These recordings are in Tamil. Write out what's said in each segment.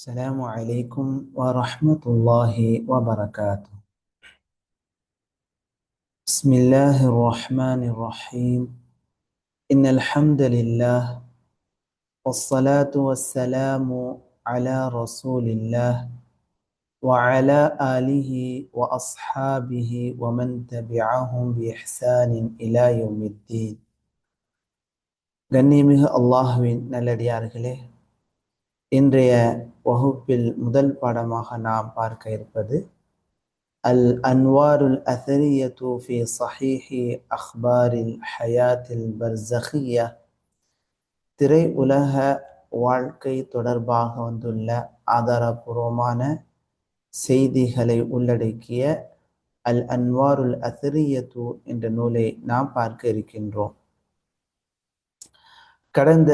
السلام عليكم ورحمة الله وبركاته بسم الله الرحمن الرحيم إن الحمد لله والصلاة والسلام على رسول الله وعلى آله وأصحابه ومن تبعهم بإحسان إلى يوم الدين கண்ணியமிகு அல்லாஹுவின் நல்லடியார்களே இன்றைய வகுப்பில் முதல் பாடமாக நாம் பார்க்க இருப்பது அல் அன்வாருல் அசரிய தூஃபி சஹிஹி அக்பாரில் ஹயாத்தில் பர்சஹியா. திரை உலக வாழ்க்கை தொடர்பாக வந்துள்ள ஆதாரபூர்வமான செய்திகளை உள்ளடக்கிய அல் அன்வாருல் அசரியத்து என்ற நூலை நாம் பார்க்க இருக்கின்றோம். கடந்த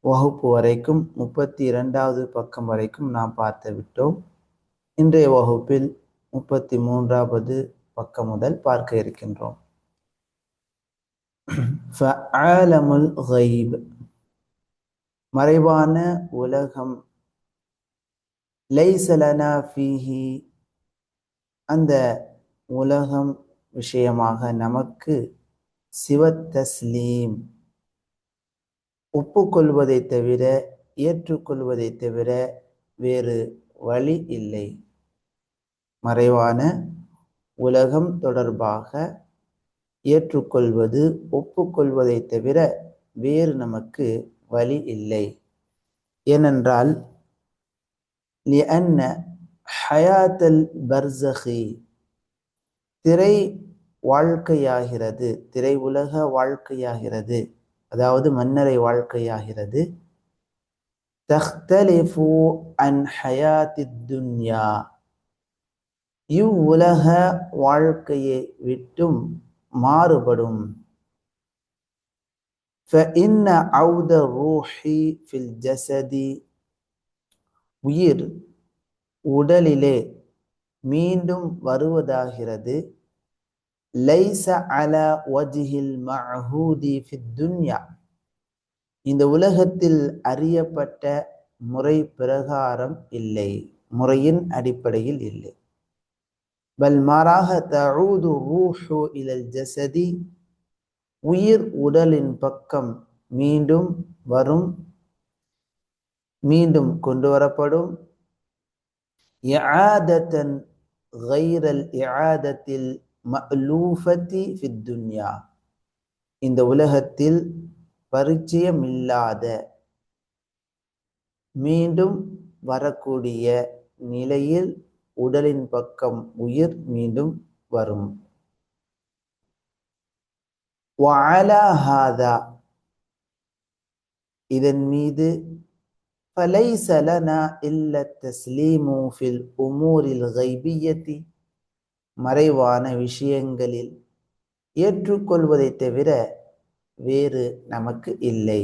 வகுப்பு வரைக்கும் முப்பத்தி இரண்டாவது பக்கம் வரைக்கும் நாம் பார்த்து விட்டோம். இன்றைய வகுப்பில் முப்பத்தி மூன்றாவது பக்கம் முதல் பார்க்க இருக்கின்றோம். மறைவான உலகம். லைசலனா ஃபீஹி. அந்த உலகம் விஷயமாக நமக்கு சிவத்தஸ்லீம். ஒப்புக்கொள்வதை தவிர ஏற்றுக்கொள்வதை தவிர வேறு வழி இல்லை. மறைவான உலகம் தொடர்பாக ஏற்றுக்கொள்வது ஒப்புக்கொள்வதை தவிர வேறு நமக்கு வழி இல்லை. ஏனென்றால் லியன்ன ஹயாத்தல் பர்சஹி திரை வாழ்க்கையாகிறது திரை உலக வாழ்க்கையாகிறது. அதாவது மன்னரை வாழ்க்கையாகிறது தஹ்தலிஃபு அன் ஹயாத்தி துன்யா இவ்வுலக வாழ்க்கையை விட்டும் மாறுபடும் فإن عود الروح في الجسد உயிர் உடலிலே மீண்டும் வருவதாகிறது லைச அல வஜிஹில் மஹூதி துன்யா. இந்த உலகத்தில் அறியப்பட்ட முறை பிரகாரம் இல்லை முறையின் அடிப்படையில் இல்லை. பல் மாறாக தூது ரூஹு இலல் ஜசதி உயிர் உடலின் பக்கம் மீண்டும் வரும் மீண்டும் கொண்டு வரப்படும். இஆதத்தன் கைரல் இஆதத்தில் மலூஃபத்தி ஃபித்துன்யா இந்த உலகத்தில் பரிச்சயமில்லாத மீண்டும் வரக்கூடிய நிலையில் உடலின் பக்கம் உயிர் மீண்டும் வரும் வாலாஹாதா இதன் மீது فليس لنا إلا التسليم في الأمور الغيبية மறைவான விஷயங்களில் ஏற்றுக்கொள்வதை தவிர வேறு நமக்கு இல்லை.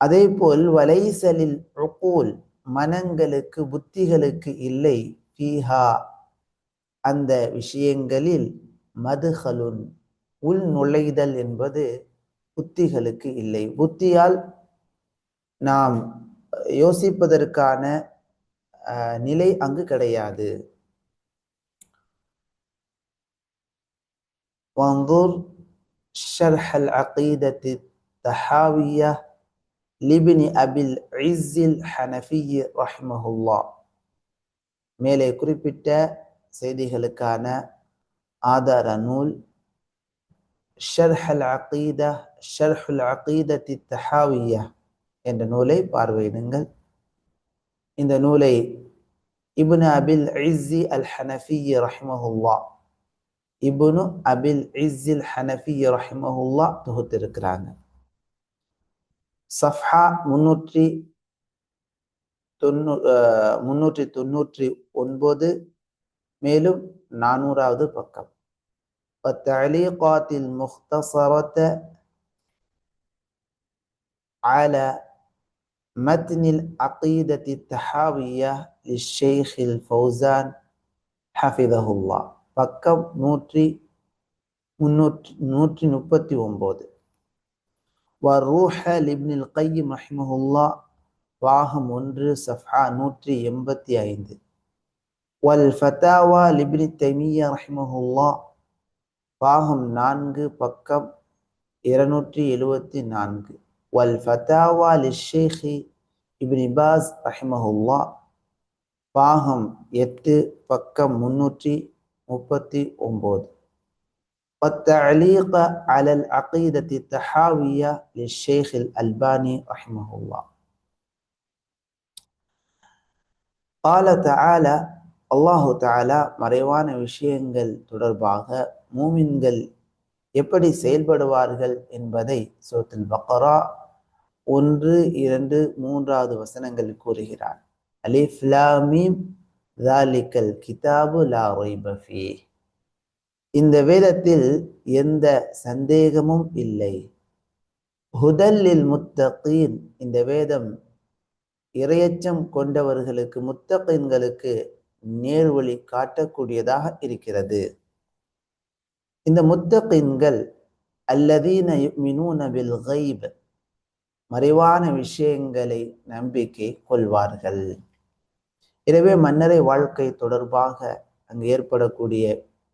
அதேபோல் வலைசலில் ருகூல் மனங்களுக்கு புத்திகளுக்கு இல்லை. பீஹா அந்த விஷயங்களில் மதுகலுன் உள் நுழைதல் என்பது புத்திகளுக்கு இல்லை. புத்தியால் நாம் யோசிப்பதற்கான நிலை அங்கு கிடையாது. وانظر شرح العقيدة التحاوية لابن أبي العز الحنفي رحمه الله மேலே குறிப்பிட்ட செய்திகளுக்கான ஆதார நூல் ஷர்ஹ் அல் அகீதா ஷர்ஹ் அல் அகீதத்தி தஹாவியா என்ற நூலை பார்வையிடுங்கள் இந்த நூலை இப்னு அபில் இஸ்ஸி அல் ஹனஃபி ரஹ்மஹுல்லா இபுனு அபில் இஸ்ஸில் ஹனஃபி ரஹிமஹுல்லா தொகுத்திருக்கிறாங்க சஃப்ஹா முன்னூற்றி தொண்ணூ முன்னூற்றி தொண்ணூற்றி ஒன்பது மேலும் நானூறாவது பக்கம் والتعليقات المختصرة على متن العقيدة التحاوية للشيخ الفوزان حفظه الله பக்கம் நூற்றி முன்னூற்றி நூற்றி முப்பத்தி ஒம்பது வர்ரூஹ லிப்னில் கையி மஹிமஹுல்லா பாகம் ஒன்று சஃபா நூற்றி எண்பத்தி ஐந்து வல் ஃபதாவா லிப்னி தைமியா ரஹிமஹுல்லா பாகம் நான்கு பக்கம் இருநூற்றி எழுபத்தி நான்கு வல் ஃபதாவா லிஷேஹி இப்னிபாஸ் ரஹிமஹுல்லா பாகம் எட்டு பக்கம் முன்னூற்றி முப்பத்தி ஒன்பது والتعليق على العقيدة التحاوية للشيخ الألباني رحمه الله قال تعالى அல்லாஹு தாலா மறைவான விஷயங்கள் தொடர்பாக மூமின்கள் எப்படி செயல்படுவார்கள் என்பதை சோத்தில் பக்கரா ஒன்று இரண்டு மூன்றாவது வசனங்கள் கூறுகிறார் அலிஃப்லாமீம் தாலிக்கல் கிதாபு லா ரைபஃபி இந்த வேதத்தில் எந்த சந்தேகமும் இல்லை. ஹுதல்லில் முத்தகீன் இந்த வேதம் இரையச்சம் கொண்டவர்களுக்கு முத்தகீன்களுக்கு நேர்வழி காட்டக்கூடியதாக இருக்கிறது. இந்த முத்தகீன்கள் அல்லதீன மினூன பில் கைப் மறைவான விஷயங்களை நம்பிக்கை கொள்வார்கள். எனவே மன்னரை வாழ்க்கை தொடர்பாக அங்கு ஏற்படக்கூடிய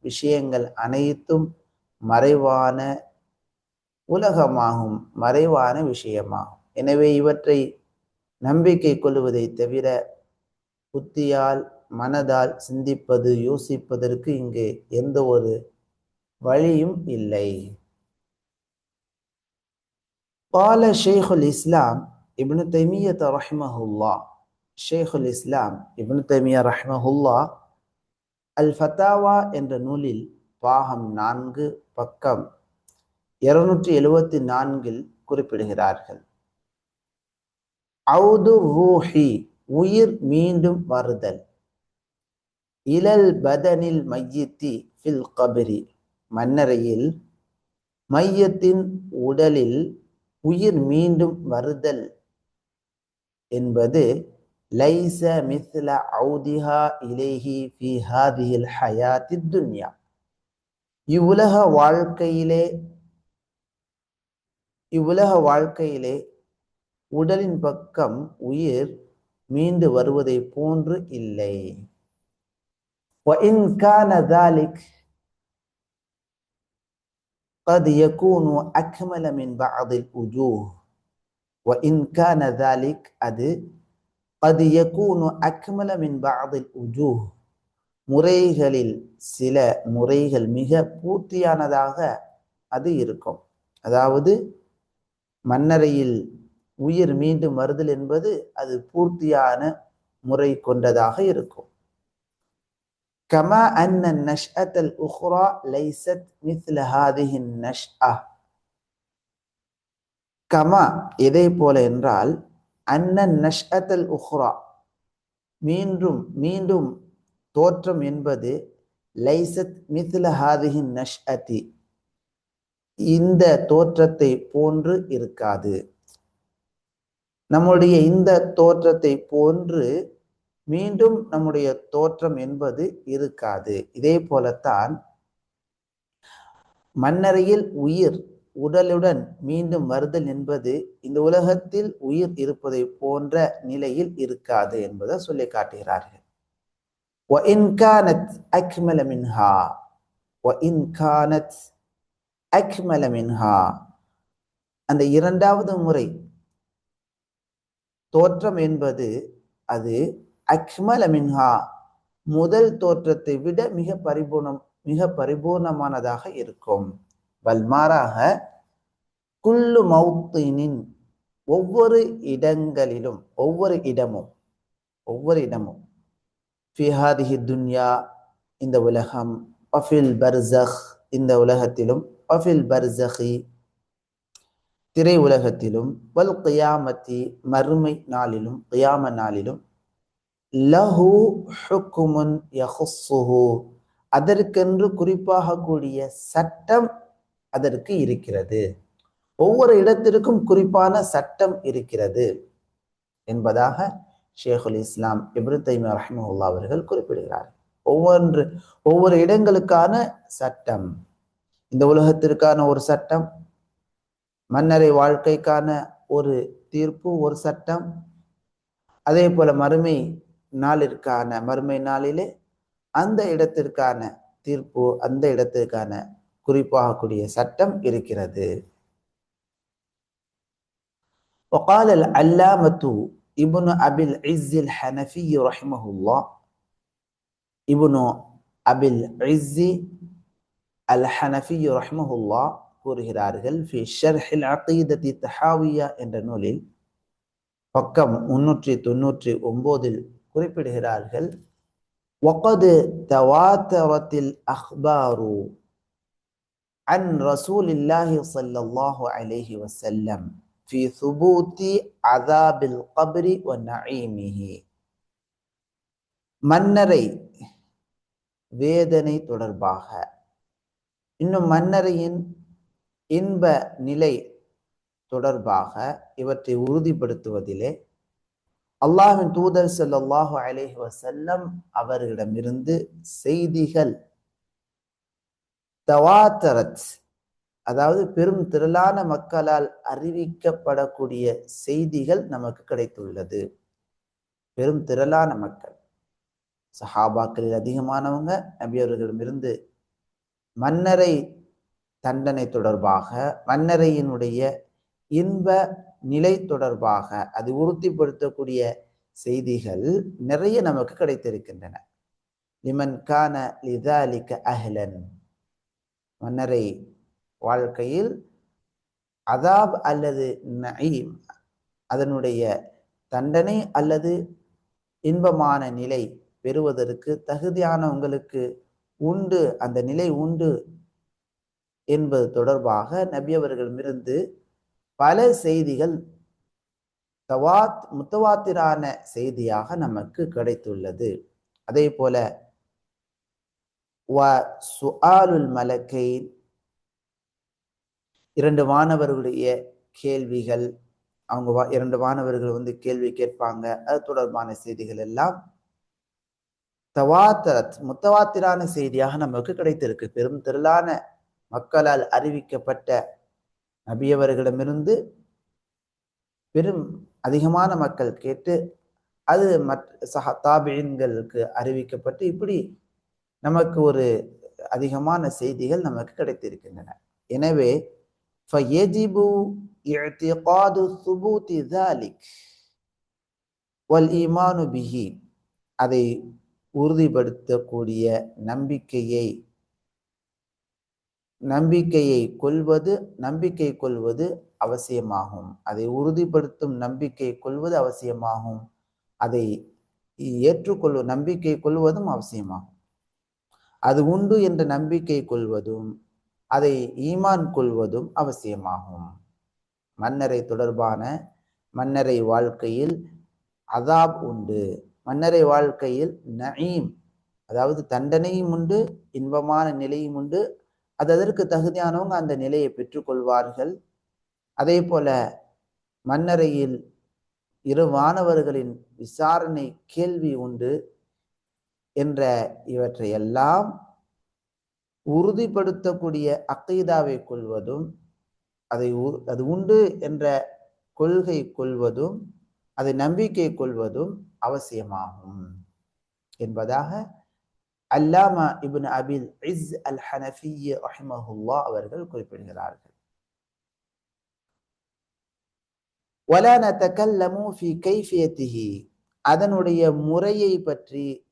விஷயங்கள் அனைத்தும் மறைவான உலகமாகும் மறைவான விஷயமாகும் எனவே இவற்றை நம்பிக்கை கொள்வதை தவிர புத்தியால் மனதால் சிந்திப்பது யோசிப்பதற்கு இங்கு எந்த ஒரு வழியும் இல்லை قال شيخ الإسلام ابن تيمية رحمه الله ஷேகுல் இஸ்லாம் இப்னு தமியா ரஹ்மஹுல்லா அல் ஃபத்தாவா என்ற நூலில் பாகம் நான்கு பக்கம் இருநூற்றி எழுவத்தி நான்கில் குறிப்பிடுகிறார்கள். அவுது ரூஹி உயிர் மீண்டும் வருதல். இலல் பதனில் மையத்தி ஃபில் கபிரி மன்னரையில் மையத்தின் உடலில் உயிர் மீண்டும் வருதல் என்பது லைச மிஸ்ல அவுதிஹா இலேஹி ஃபி ஹாதிஹில் ஹயாத்தி துன்யா இவ்வுலக வாழ்க்கையிலே இவ்வுலக வாழ்க்கையிலே உடலின் பக்கம் உயிர் மீண்டு வருவதை போன்று இல்லை وإن كان ذلك قد يكون أكمل من بعض الوجوه وإن كان ذلك அது கது யகூனு அக்மல மின் பாதில் உஜூ முறைகளில் சில முறைகள் மிக பூர்த்தியானதாக அது இருக்கும். அதாவது மன்னரையில் உயிர் மீண்டும் வருதல் என்பது அது பூர்த்தியான முறை கொண்டதாக இருக்கும். கமா அன்ன நஷ்அத் அல் உஹ்ரா லைசத் மித்ல ஹாதிஹின் அ கமா எதை போல என்றால் அன்னன் நஷ்அத்தல் உஹ்ரா மீண்டும் மீண்டும் தோற்றம் என்பது லைசத் மித்ல ஹாதிஹின் நஷ்அதி இந்த தோற்றத்தை போன்று இருக்காது. நம்முடைய இந்த தோற்றத்தை போன்று மீண்டும் நம்முடைய தோற்றம் என்பது இருக்காது. இதே போலத்தான் மன்னரையில் உயிர் உடலுடன் மீண்டும் வருதல் என்பது இந்த உலகத்தில் உயிர் இருப்பதை போன்ற நிலையில் இருக்காது என்பதை சொல்லி காட்டுகிறார்கள். அந்த இரண்டாவது முறை தோற்றம் என்பது அது அக்மல மின்ஹா முதல் தோற்றத்தை விட மிக பரிபூர்ணம் மிக பரிபூர்ணமானதாக இருக்கும். வல்மாறாக குல்லு மௌத்தினின் ஒவ்வொரு இடங்களிலும் ஒவ்வொரு இடமும் ஒவ்வொரு இடமும். ஃபிஹாதிஹி துன்யா இந்த உலகம். அஃபில் பர்சஹ் இந்த உலகத்திலும். அஃபில் பர்சஹி திரை உலகத்திலும். வல் கியாமத்தி மறுமை நாளிலும் கியாம நாளிலும். லஹு ஹுக்குமுன் யஹுஸ்ஸுஹு. அதற்கென்று குறிப்பாக கூடிய சட்டம் அதற்கு இருக்கிறது. ஒவ்வொரு இடத்திற்கும் குறிப்பான சட்டம் இருக்கிறது என்பதாக ஷேகுல் இஸ்லாம் இப்ருத்தைமி தைமியா ரஹ்மஹுல்லா அவர்கள் குறிப்பிடுகிறார். ஒவ்வொன்று ஒவ்வொரு இடங்களுக்கான சட்டம். இந்த உலகத்திற்கான ஒரு சட்டம் மன்னரை வாழ்க்கைக்கான ஒரு தீர்ப்பு ஒரு சட்டம் அதே போல மறுமை நாளிற்கான மறுமை நாளிலே அந்த இடத்திற்கான தீர்ப்பு அந்த இடத்திற்கான குறிப்பாகக்கூடிய சட்டம் இருக்கிறது وقال العلامة ابن أبي العز الحنفي رحمه الله ابن أبي العز الحنفي رحمه الله கூறுகிறார்கள் في شرح العقيدة التحاوية என்ற நூலில் பக்கம் முன்னூற்றி தொன்னூற்றி ஒன்பதில் குறிப்பிடுகிறார்கள் وقد تواترت الأخبار عن رسول الله صلى الله عليه وسلم في ثبوت عذاب القبر ونعيمه மன்னரை வேதனை தொடர்பாக இன்னும் மன்னரையின் இன்ப நிலை தொடர்பாக இவற்றை உறுதிப்படுத்துவதிலே அல்லாஹின் தூதர் ஸல்லல்லாஹு அலைஹி வஸல்லம் அவர்களிடமிருந்து செய்திகள் தவாத்தரத் அதாவது பெரும் திரளான மக்களால் அறிவிக்கப்படக்கூடிய செய்திகள் நமக்கு கிடைத்துள்ளது. பெரும் திரளான மக்கள். சஹாபாக்களில் அதிகமானவங்க நபி அவர்களிடமிருந்து மன்னரை தண்டனை தொடர்பாக மன்னரையினுடைய இன்ப நிலை தொடர்பாக அது உறுதிப்படுத்தக்கூடிய செய்திகள் நிறைய நமக்கு கிடைத்திருக்கின்றன. லிமன் கான லிதாலிக்க அஹ்லன். மன்னரை வாழ்க்கையில் அதாப் அல்லது நயீம் அதனுடைய தண்டனை அல்லது இன்பமான நிலை பெறுவதற்கு தகுதியானவங்களுக்கு உண்டு. அந்த நிலை உண்டு என்பது தொடர்பாக நபி அவர்களிடமிருந்து பல செய்திகள் தவாத் முத்தவாத்திரான செய்தியாக நமக்கு கிடைத்துள்ளது. அதே போல சுஆலுல் மலக்கை இரண்டு மாணவர்களுடைய கேள்விகள். அவங்க வா- இரண்டு மாணவர்கள் வந்து கேள்வி கேட்பாங்க. அது தொடர்பான செய்திகள் எல்லாம். தவாத்தரத் முத்தவாத்திரான செய்தியாக நமக்கு கிடைத்திருக்கு. பெரும் திரளான மக்களால் அறிவிக்கப்பட்ட நபியவர்களிடமிருந்து பெரும் அதிகமான மக்கள் கேட்டு அது மற்ற சஹ தாபீன்களுக்கு அறிவிக்கப்பட்டு இப்படி நமக்கு ஒரு அதிகமான செய்திகள் நமக்கு கிடைத்திருக்கின்றன. எனவே ஃபயஜிபு இத்திகாது சுபூதி தாலிக் வல் ஈமானு அதை உறுதிப்படுத்தக்கூடிய நம்பிக்கையை நம்பிக்கையை கொள்வது நம்பிக்கை கொள்வது அவசியமாகும். அதை உறுதிப்படுத்தும் நம்பிக்கை கொள்வது அவசியமாகும். அதை ஏற்றுக்கொள்வது நம்பிக்கை கொள்வதும் அவசியமாகும். அது உண்டு என்ற நம்பிக்கை கொள்வதும் அதை ஈமான் கொள்வதும் அவசியமாகும். மன்னரை தொடர்பான மன்னரை வாழ்க்கையில் அதாப் உண்டு. மன்னரை வாழ்க்கையில் நயீம் அதாவது தண்டனையும் உண்டு இன்பமான நிலையும் உண்டு. அது அதற்கு தகுதியானவங்க அந்த நிலையை பெற்றுக்கொள்வார்கள் அதே போல மன்னரையில் இரு மாணவர்களின் விசாரணை கேள்வி உண்டு. என்ற இவற்றையெல்லாம் உறுதிப்படுத்தக்கூடிய அக்கீதாவை கொள்வதும் அதை அது உண்டு என்ற கொள்கை கொள்வதும் அதை நம்பிக்கை கொள்வதும் அவசியமாகும். என்பதாக அல்லாமா இபின் அபில் இஸ் அல் ஹனஃபி அஹ்மஹுல்லா அவர்கள் குறிப்பிடுகிறார்கள். அதனுடைய முறையை பற்றி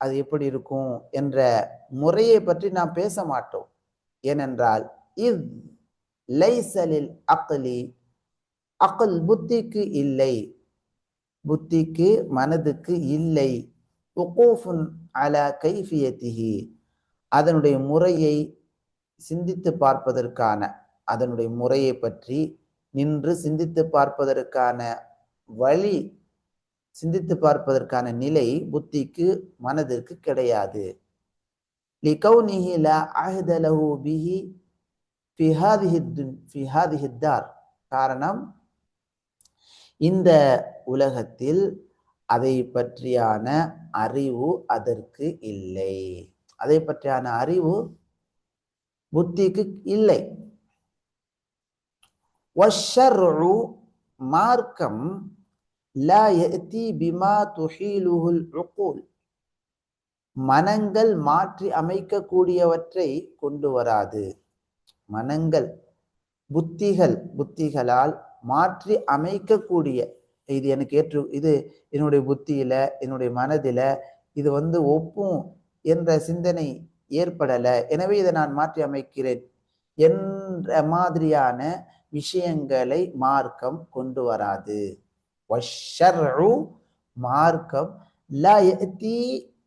அது எப்படி இருக்கும் என்ற முறையை பற்றி நாம் பேச மாட்டோம். ஏனென்றால் இவ் லைசலில் அக்லி அக்கல் புத்திக்கு இல்லை. புத்திக்கு மனதுக்கு இல்லை. உகூஃபுன் அலா கைஃபியத்திஹி அதனுடைய முறையை சிந்தித்து பார்ப்பதற்கான அதனுடைய முறையை பற்றி நின்று சிந்தித்து பார்ப்பதற்கான வழி சிந்தித்து பார்ப்பதற்கான நிலை புத்திக்கு மனதிற்கு கிடையாது. லிகௌனிஹி லா அஹ்த காரணம் இந்த உலகத்தில் அதை பற்றியான அறிவு அதற்கு இல்லை. அதை பற்றியான அறிவு புத்திக்கு இல்லை. மார்க்கம் லா யஅதி பிமா துஹீலுஹுல் உகூல் மனங்கள் மாற்றி அமைக்கக்கூடியவற்றை கொண்டு வராது. மனங்கள் புத்திகள் புத்திகளால் மாற்றி அமைக்கக்கூடிய இது எனக்கு ஏற்று இது என்னுடைய புத்தியில என்னுடைய மனதில இது வந்து ஒப்பும் என்ற சிந்தனை ஏற்படலை. எனவே இதை நான் மாற்றி அமைக்கிறேன் என்ற மாதிரியான விஷயங்களை மார்க்கம் கொண்டு வராது. வஷ்ஷர்உ மார்க்கம் லா யஅதி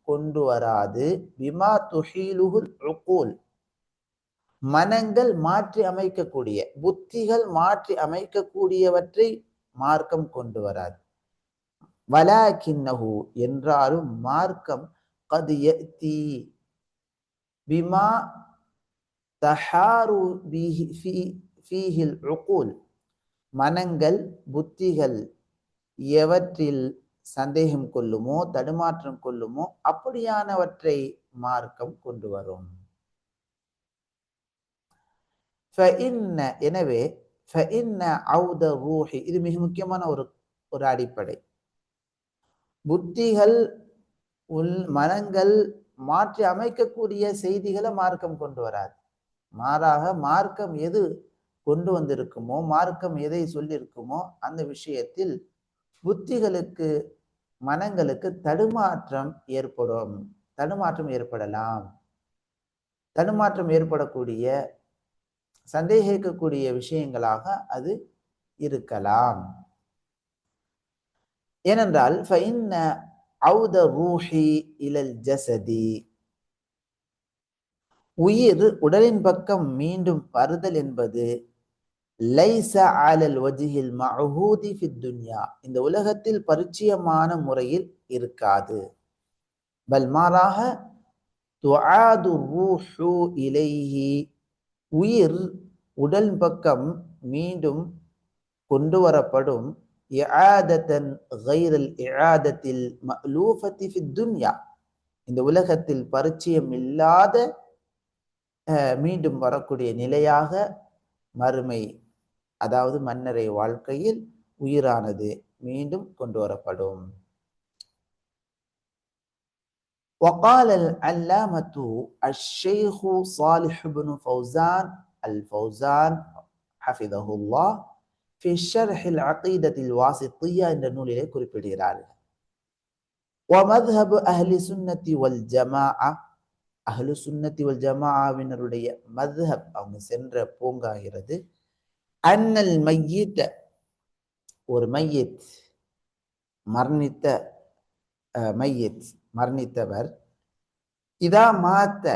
கொண்டு வராது. பிமா துஹீலுகுல் உகூல் மனங்கள் மாற்றி அமைக்கக்கூடிய புத்திகள் மாற்றி அமைக்கக்கூடியவற்றை மார்க்கம் கொண்டு வராது. வலாக்கின்னஹு என்றாலும் மார்க்கம் கது யஅதி. பிமா தஹாரு பிஹி ஃபீஹில் உகூல். மனங்கள் புத்திகள் எவற்றில் சந்தேகம் கொள்ளுமோ தடுமாற்றம் கொள்ளுமோ அப்படியானவற்றை மார்க்கம் கொண்டு வரும். எனவே இது மிக முக்கியமான ஒரு ஒரு அடிப்படை. புத்திகள் உள் மனங்கள் மாற்றி அமைக்கக்கூடிய செய்திகளை மார்க்கம் கொண்டு வராது. மாறாக மார்க்கம் எது கொண்டு வந்திருக்குமோ மார்க்கம் எதை சொல்லியிருக்குமோ அந்த விஷயத்தில் புத்திகளுக்கு மனங்களுக்கு தடுமாற்றம் ஏற்படும். தடுமாற்றம் ஏற்படலாம். தடுமாற்றம் ஏற்படக்கூடிய சந்தேகிக்கக்கூடிய விஷயங்களாக அது இருக்கலாம். ஏனென்றால் ஃபைன்ன அவுத ரூஹி இலல் ஜசதி. உயிர் உடலின் பக்கம் மீண்டும் வருதல் என்பது இந்த உலகத்தில் பரிச்சயமான முறையில் இருக்காது. பல் மாறாக இலைஹி. உயிர் உடல் பக்கம் மீண்டும் கொண்டு வரப்படும். இந்த உலகத்தில் பரிச்சயம் இல்லாத அஹ், மீண்டும் வரக்கூடிய நிலையாக மறுமை அதாவது மன்னரை வாழ்க்கையில் உயிரானது மீண்டும் கொண்டு வரப்படும் وقال العلامة الشيخ صالح بن فوزان الفوزان حفظه الله في شرح العقيدة الواسطية என்ற நூலிலே குறிப்பிடுகிறார்கள் ومذهب أهل السنة والجماعة அஹ்லு சுன்னத்தி வல் ஜமாவினருடைய மதுஹப் அவங்க சென்ற பூங்காகிறது அன்னல் மையித் ஒரு மையத் மரணித்த மையத் மரணித்தவர். இதா மாத்த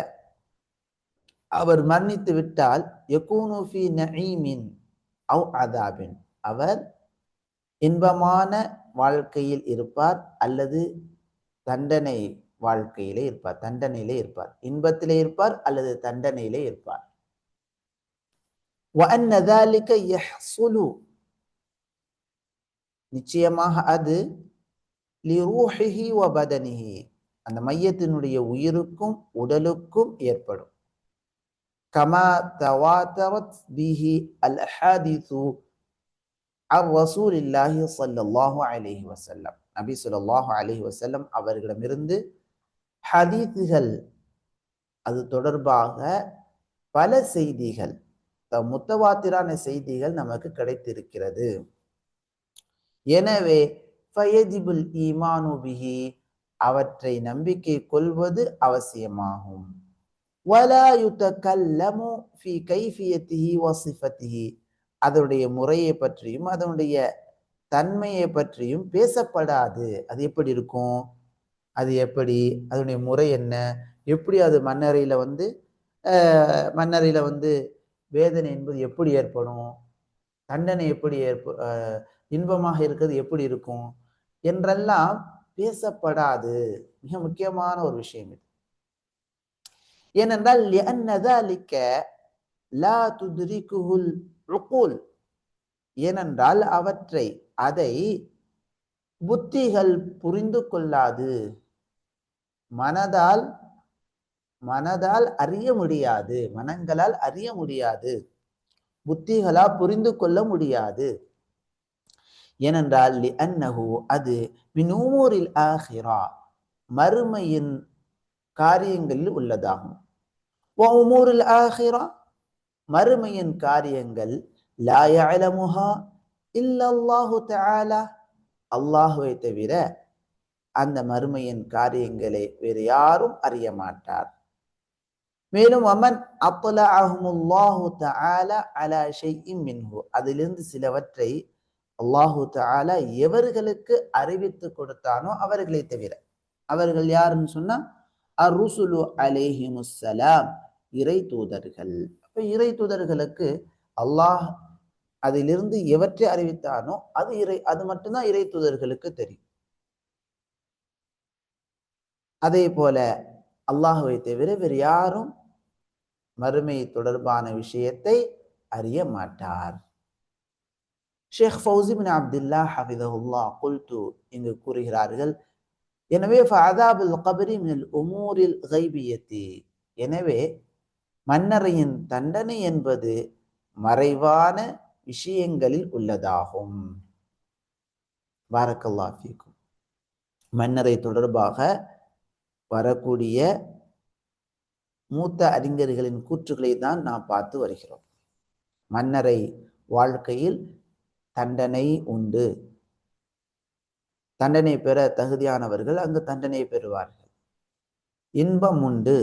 அவர் மரணித்து விட்டால் யகூனுஃபி நஈமின் அவ் அதாபின். அவர் இன்பமான வாழ்க்கையில் இருப்பார் அல்லது தண்டனை வாழ்க்கையிலே இருப்பார் தண்டனையிலே இருப்பார். இன்பத்திலே இருப்பார் அல்லது தண்டனையிலே இருப்பார். وأن ذلك يحصل நிச்சயமாக அது லிரூஹிஹி வ பதனிஹி அந்த மையத்தினுடைய உயிருக்கும் உடலுக்கும் ஏற்படும் கமா தவாத்தரத் பிஹி அல் அஹாதிசு அர் ரசூலில்லாஹி ஸல்லல்லாஹு அலைஹி வஸல்லம் நபி ஸல்லல்லாஹு அலைஹி வஸல்லம் அவர்களிடமிருந்து ஹதீஸுகள் அது தொடர்பாக பல செய்திகள் த- முத்தவாத்திரான செய்திகள் நமக்கு கிடைத்திருக்கிறது. எனவே ஃபயஜிபுல் ஈமானு அவற்றை நம்பிக்கை கொள்வது அவசியமாகும். அதனுடைய முறையை பற்றியும் அதனுடைய தன்மையை பற்றியும் பேசப்படாது. அது எப்படி இருக்கும்? அது எப்படி? அதனுடைய முறை என்ன? எப்படி அது மண்ணறையில் வந்து மண்ணறையில் வந்து வேதனை என்பது எப்படி ஏற்படும்? தண்டனை எப்படி ஏற்ப இன்பமாக இருக்கிறது எப்படி இருக்கும்? என்றெல்லாம் பேசப்படாது. மிக முக்கியமான ஒரு விஷயம் இது. ஏனென்றால் லிக்க லா துதிரிகுல் ருக்குல் ஏனென்றால் அவற்றை அதை புத்திகள் புரிந்து கொள்ளாது. மனதால் மனதால் அறிய முடியாது. மனங்களால் அறிய முடியாது. புத்திகளால் புரிந்து கொள்ள முடியாது. ஏனென்றால் லி அன்னஹு அது மின் ஆஹிரா மறுமையின் காரியங்களில் உள்ளதாகும். உமூரில் ஆஹிரா மறுமையின் காரியங்கள் லா இல்லல்லாஹு தாலா அல்லாஹுவை தவிர அந்த மறுமையின் காரியங்களை வேறு யாரும் அறிய மாட்டார். மேலும் அமன் அப்லஅஹுமுல்லாஹு தஆலா அலா ஷைஇன் மின்ஹு. அதிலிருந்து சிலவற்றை அல்லாஹு தாலா எவர்களுக்கு அறிவித்து கொடுத்தானோ அவர்களை தவிர. அவர்கள் யாருன்னு சொன்னா அருசுலு அலேஹிமுசலாம் இறை தூதர்கள். அப்ப இறை தூதர்களுக்கு அல்லாஹ் அதிலிருந்து எவற்றை அறிவித்தானோ அது இறை அது மட்டும்தான் இறை தூதர்களுக்கு தெரியும். அதே போல அல்லாஹுவை தவிர வேறு யாரும் மறுமை தொடர்பான விஷயத்தை அறிய மாட்டார். ஷேக் ஃபௌசி பின் அப்துல்லா ஹபிதஹுல்லா குல்து என்று கூறுகிறார்கள் எனவே ஃபதாபுல் கபரி மினல் உமூரில் கைபியத்தி எனவே மன்னரையின் தண்டனை என்பது மறைவான விஷயங்களில் உள்ளதாகும். பாரக்கல்லாஃபிக்கும் மன்னரை தொடர்பாக வரக்கூடிய மூத்த அறிஞர்களின் கூற்றுகளை தான் நாம் பார்த்து வருகிறோம். மன்னரை வாழ்க்கையில் தண்டனை உண்டு. தண்டனை பெற தகுதியானவர்கள் அங்கு தண்டனை பெறுவார்கள். இன்பம் உண்டு.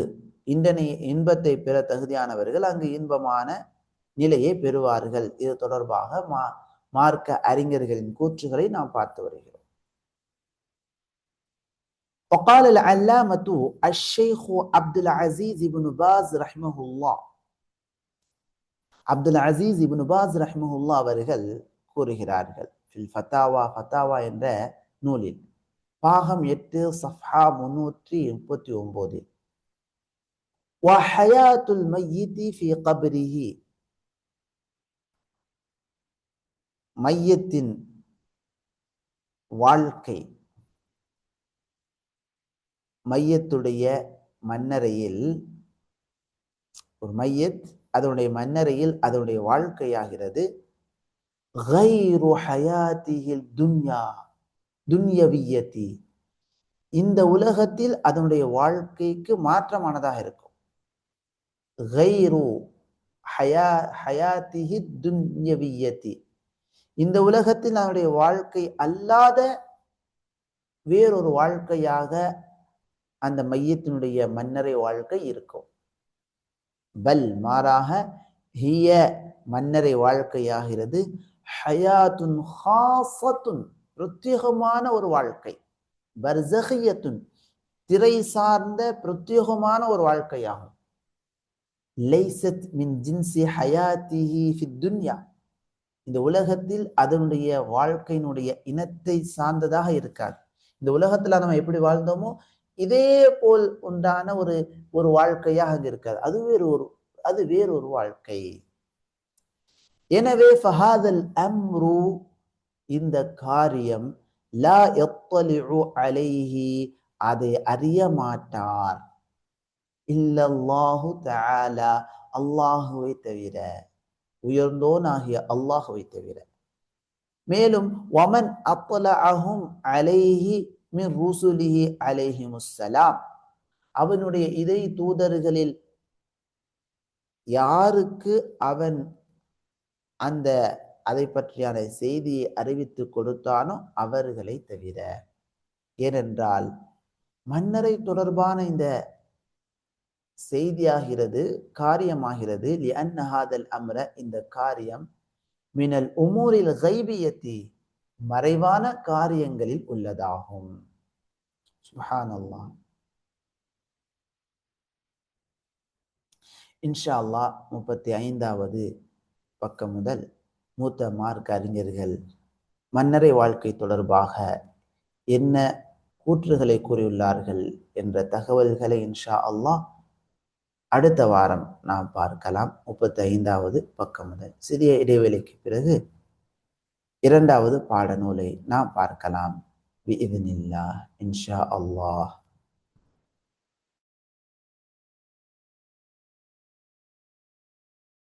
இண்டனை இன்பத்தை பெற தகுதியானவர்கள் அங்கு இன்பமான நிலையை பெறுவார்கள். இது தொடர்பாக மா மார்க்க அறிஞர்களின் கூற்றுகளை நாம் பார்த்து வருகிறோம். وقال العلامة الشيخ عبد العزيز بن باز رحمه الله அப்துல் அசீஸ் இப்னு பாஸ் ரஹ்மஹுல்லா அவர்கள் கூறுகிறார்கள் ஃபில் ஃபத்தாவா ஃபத்தாவா என்ற நூலில் பாகம் எட்டு சஃபா முன்னூற்றி முப்பத்தி ஒன்பதில் وحياة الميت في قبره மையத்தின் வாழ்க்கை மையத்துடைய மன்னரையில் ஒரு மையத் அதனுடைய மன்னரையில் அதனுடைய வாழ்க்கையாகிறது. துன்யா துன்யவியத்தி. இந்த உலகத்தில் அதனுடைய வாழ்க்கைக்கு மாற்றமானதாக இருக்கும். கைரு ஹயா ஹயாத்திஹி துன்யவியத்தி. இந்த உலகத்தில் அதனுடைய வாழ்க்கை அல்லாத வேறொரு வாழ்க்கையாக அந்த மையத்தினுடைய மன்னரை வாழ்க்கை இருக்கும். பல் மாறாக ஹிய மன்னரை வாழ்க்கையாகிறது. ஹயாத்துன் ஹாசத்துன் பிரத்யேகமான ஒரு வாழ்க்கை. பர்சகியத்துன் திரை சார்ந்த பிரத்யேகமான ஒரு வாழ்க்கையாகும். லைசத் மின் ஜின்சி ஹயாத்திஹி ஃபித் துன்யா. இந்த உலகத்தில் அதனுடைய வாழ்க்கையினுடைய இனத்தை சார்ந்ததாக இருக்காது. இந்த உலகத்துல நம்ம எப்படி வாழ்ந்தோமோ இதே போல் உண்டான ஒரு ஒரு வாழ்க்கையாக அங்க இருக்காது அது வேறு ஒரு அது வேறொரு வாழ்க்கை. எனவே ஃபஹாதல் அம்ரு இந்த காரியம் லா எத்தலிஉ அலைஹி அதை அறிய மாட்டார். இல்லல்லாஹு தஆலா அல்லாஹுவை தவிர உயர்ந்தோனாகிய அல்லாஹுவை தவிர. மேலும் வமன் அத்லஅஹும் அலைஹி மின் ருசுலிஹி அலைஹிமுஸ்ஸலாம் அவனுடைய இதய தூதர்களில் யாருக்கு அவன் அந்த அதை பற்றியான செய்தியை அறிவித்து கொடுத்தானோ அவர்களை தவிர. ஏனென்றால் மன்னரை தொடர்பான இந்த செய்தியாகிறது காரியமாகிறது. லிஅன்னஹாதல் அம்ர இந்த காரியம் மினல் உமூரில் கைபியத்தி மறைவான காரியங்களில் உள்ளதாகும். சுஹானல்லாஹ் இன்ஷா அல்லாஹ் முப்பத்தி ஐந்தாவது பக்கம் முதல் மூத்த மார்க் அறிஞர்கள் மன்னரை வாழ்க்கை தொடர்பாக என்ன கூற்றுகளை கூறியுள்ளார்கள் என்ற தகவல்களை இன்ஷா அல்லாஹ் அடுத்த வாரம் நாம் பார்க்கலாம். முப்பத்தி ஐந்தாவது பக்கம் முதல் சிறிய இடைவெளிக்கு பிறகு இரண்டாவது பாடநூலை நாம் பார்க்கலாம். இன்ஷா அல்லாஹ்.